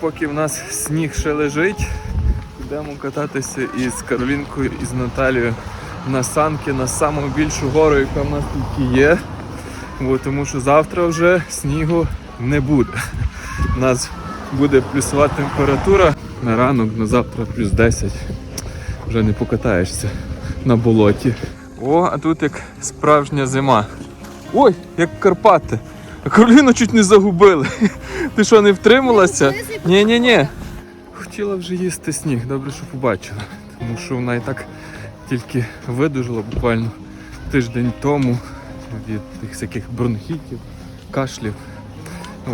поки в нас сніг ще лежить, йдемо кататися із Каролінкою і з Наталією на санки на саму більшу гору, яка в нас тільки є. Бо, тому що завтра вже снігу не буде. У нас буде плюсова температура. На ранок, на завтра плюс 10. Вже не покатаєшся на болоті. О, а тут як справжня зима. Ой, як Карпати. А Кароліну чуть не загубили. Ти що, не втрималася? Ні, ні, ні. Хотіла вже їсти сніг, добре, що побачила. Тому що вона і так тільки видужила буквально тиждень тому від тих всяких бронхітів, кашлів.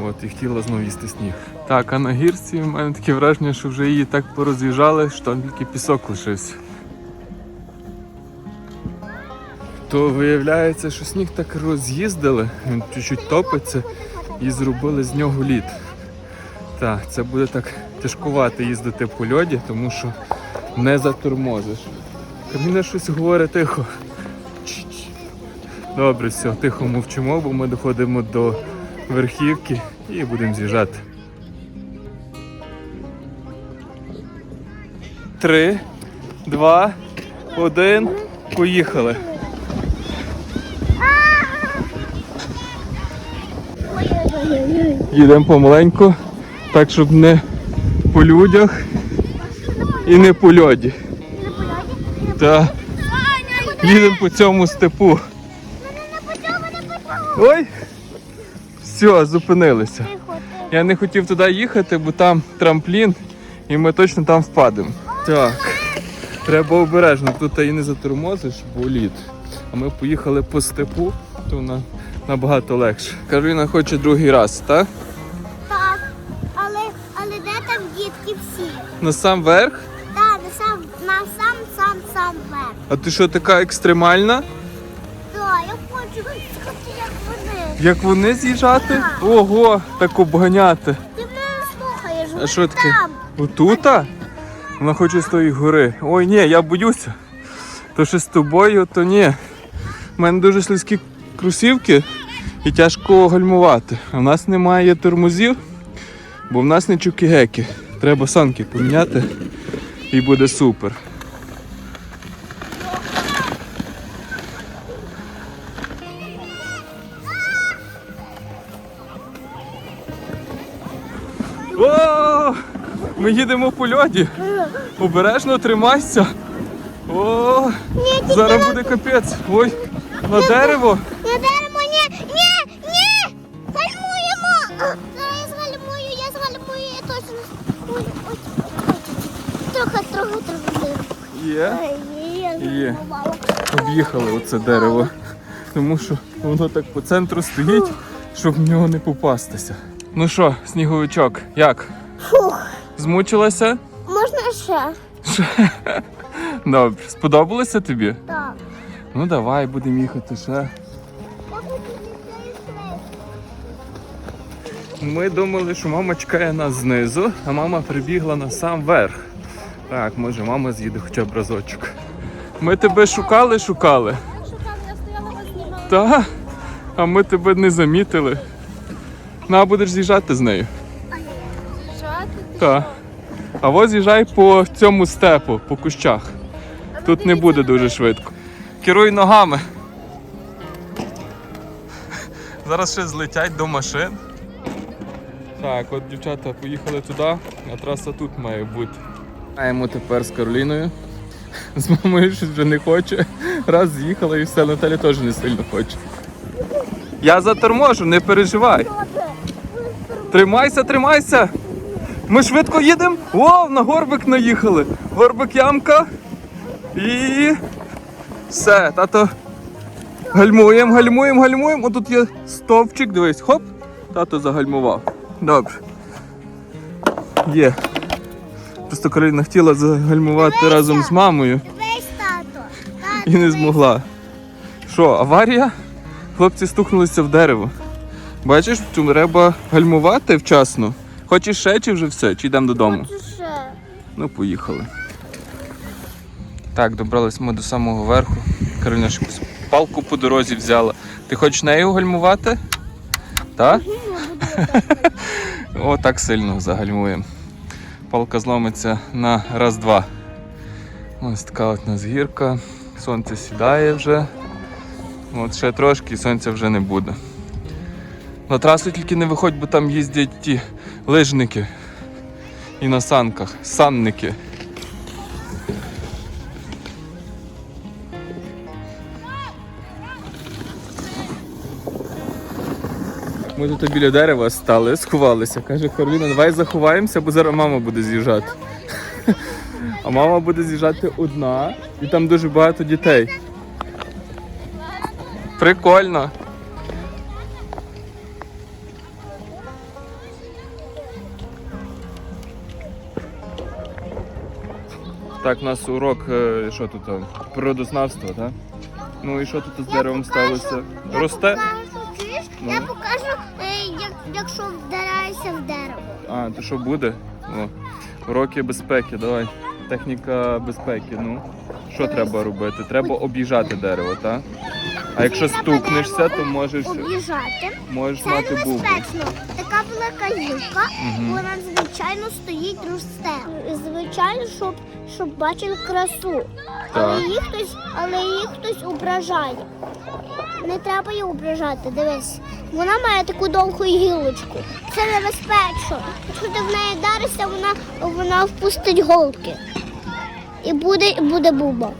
От, і хотіла знову їсти сніг. Так, а на гірці в мене таке враження, що вже її так пороз'їжджали, що там тільки пісок лишився. То виявляється, що сніг так роз'їздили, він чуть-чуть топиться і зробили з нього лід. Так, це буде так тяжкувати їздити по льоді, тому що не затормозиш. Каміна щось говорить тихо. Добре, все, тихо мовчимо, бо ми доходимо до верхівки і будемо з'їжджати. Три, два, один. Поїхали. Їдемо помаленьку, так щоб не по людях і не по льоді. Та їдемо по цьому степу. Ой! Все, зупинилися. Я не хотів туди їхати, бо там трамплін і ми точно там впадемо. Так, треба обережно, тут і не затормозиш, бо лід. А ми поїхали по степу, то на, набагато легше. Кароліна хоче другий раз? Так, На сам верх? Так, на сам, на сам, сам, сам верх. А ти що така екстремальна? Так, я хочу сходити, як вони. Як вони з'їжджати? Ого, так обганяти. Ти мене не слухаєш, А що таке? Отута? Вона хоче з тої гори. Ой, ні, я боюся. То що з тобою, то ні. У мене дуже слизькі кросівки і тяжко гальмувати. А в нас немає тормозів, бо в нас не чуки-геки. Треба санки поміняти і буде супер. О, ми їдемо по льоді. Обережно тримайся. О, зараз буде капець. Ой, на дерево. На дерево, ні, ні, ні! Трохи, трохи, трохи. Є. Ой, Є. Об'їхали оце дерево. Тому що воно так по центру стоїть, щоб в нього не попастися. Ну що, сніговичок, як? Фух, Змучилася? можна ще? Добре, сподобалося тобі? Так. Ну давай, будемо їхати ще. Ми думали, що мама чекає нас знизу, а мама прибігла на сам верх. Так, може мама з'їде хоча б разочок. Ми тебе шукали, шукали. Та, а ми тебе не замітили. На, будеш з'їжджати з нею. Що ти? Та. А ось з'їжджай по цьому степу, по кущах. Тут не буде дуже швидко. Керуй ногами. Зараз ще злетять до машин. Так, от дівчата поїхали туди, а траса тут має бути. Маємо тепер з Кароліною. З мамою щось вже не хоче. Раз з'їхала і все, Наталя теж не сильно хоче. Я заторможу, не переживай. Тримайся, тримайся. Ми швидко їдемо. О, на горбик наїхали. Горбик ямка. І все, тато. Гальмуємо, гальмуємо, гальмуємо. Отут є стовпчик, дивись, хоп, тато загальмував. Добре. Є. Просто Кароліна хотіла загальмувати разом з мамою тато. І не змогла. Що, аварія? Хлопці стукнулися в дерево. Бачиш, тут треба гальмувати вчасно. Хочеш ще чи вже все? Чи йдемо додому? Ще. Ну, поїхали. Так, добрались ми до самого верху. Кароліна ж якусь палку по дорозі взяла. Ти хочеш нею гальмувати? Так? О, так сильно загальмуємо. Палка зломиться на раз-два. Ось така от у нас гірка. Сонце сідає вже. От ще трошки і сонця вже не буде. На трасу тільки не виходь, бо там їздять ті лижники. І на санках. Санники. Ми тут біля дерева стали, сховалися. Каже Кароліна, давай заховаємося, бо зараз мама буде з'їжджати. А мама буде з'їжджати одна, і там дуже багато дітей. Прикольно. Так, у нас урок, е, що тут? Природознавство, так? Ну і що тут з деревом сталося? Росте? Я покажу, е, як, якщо вдараєшся в дерево. А, то що буде? О, уроки безпеки, давай. Техніка безпеки. Ну, що треба робити? Треба об'їжджати дерево, так? А якщо стукнешся, то можеш, Об'їжджати. можеш Це мати бубу. небезпечно. Така велика гілка, Мгм. вона звичайно стоїть росте. Звичайно, щоб, щоб бачили красу. Але Так. її хтось, але її хтось ображає. Не треба її ображати, дивись. Вона має таку довгу гілочку. Це небезпечно. Якщо ти в неї даришся, вона, вона впустить голки. І буде, буде буба.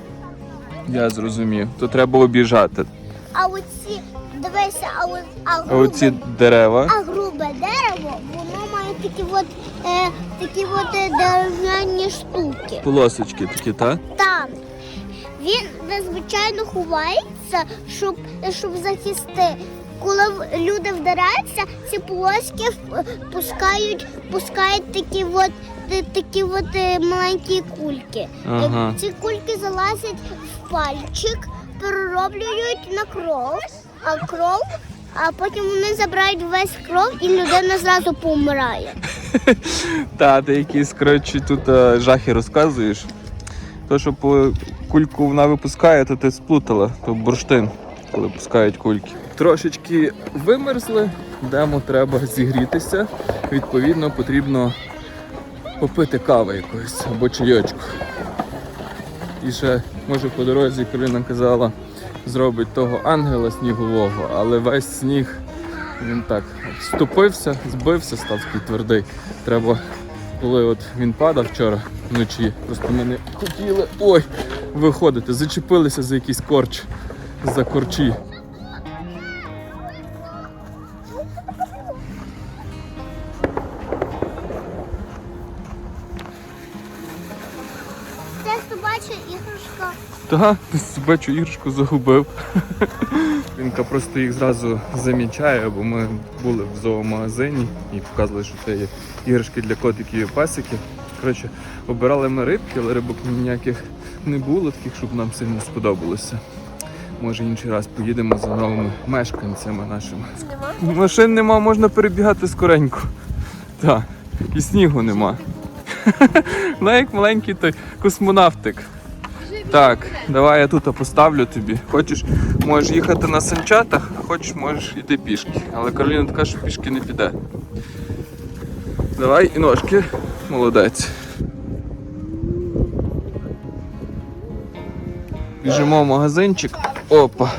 Я зрозумів. То треба об'їжджати. А оці, дивися, а, о- а, А оці дерева. а грубе дерево, воно має такі от, е, такі от е, дерев'яні штуки. Полосочки такі, так? Там. Він надзвичайно ховається, щоб, щоб захисти. Коли люди вдаряються, ці полоски е, пускають, пускають такі от, такі от е, маленькі кульки. Ага. Е, Ці кульки залазять в пальчик, перероблюють на кров, а кров, а потім вони забирають весь кров і людина зразу помирає. Та, ти якісь, коротше, тут е, жахи розказуєш. То, що по кульку вона випускає, то ти сплутала, то бурштин, коли пускають кульки. Трошечки вимерзли, йдемо, треба зігрітися. Відповідно, потрібно попити кави якоїсь або чайочку. І ще, може, по дорозі, коли нам казала, зробить того ангела снігового, але весь сніг він так ступився, збився, став такий твердий. Треба, коли от він падав вчора вночі, просто ми не хотіли ой, виходити, зачепилися за якийсь корч, за корчі. Це собача іграшка. Та, бачу, іграшку загубив. Вінка просто їх зразу замічає, бо ми були в зоомагазині і показували, що це є іграшки для котиків і пасиків. Коротше, обирали ми рибки, але рибок ніяких не було, таких, щоб нам сильно сподобалося. Може інший раз поїдемо за новими мешканцями нашими. Машин нема, можна перебігати скоренько. Так, і снігу нема. Вона як маленький той космонавтик. Так, давай я тут поставлю тобі. Хочеш, можеш їхати на санчатах, а хочеш, можеш йти пішки. Але Кароліна така, що пішки не піде. Давай і ножки. Молодець. Біжимо в магазинчик. Опа.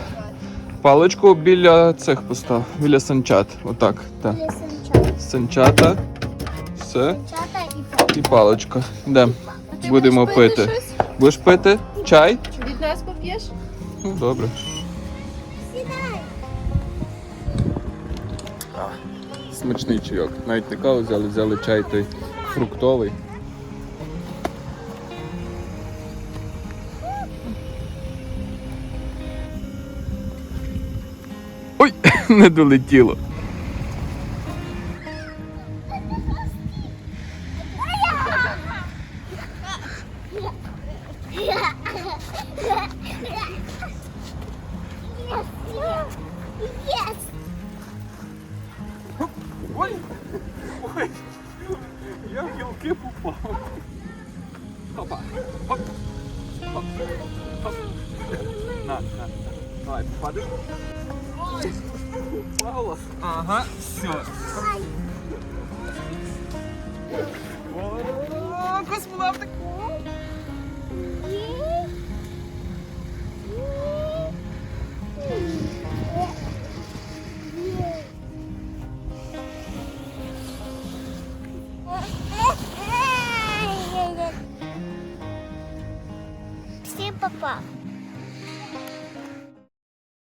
Паличку біля цих постав, біля санчат. Отак. Так. Санчата. Санчата. Все. Санчата і паличка. Йдемо. Будемо пити. Будеш пити? Чай? Від нас поп'єш? Ну, добре. Сідай. Смачний чайок. Навіть не каву взяли, взяли чай той фруктовий. Не долетіло. Ой, ой, я в гілки попав. Опа, хоп, хоп, хоп. На, на, давай, попадеш. Упала. Ага, все. О, Ой,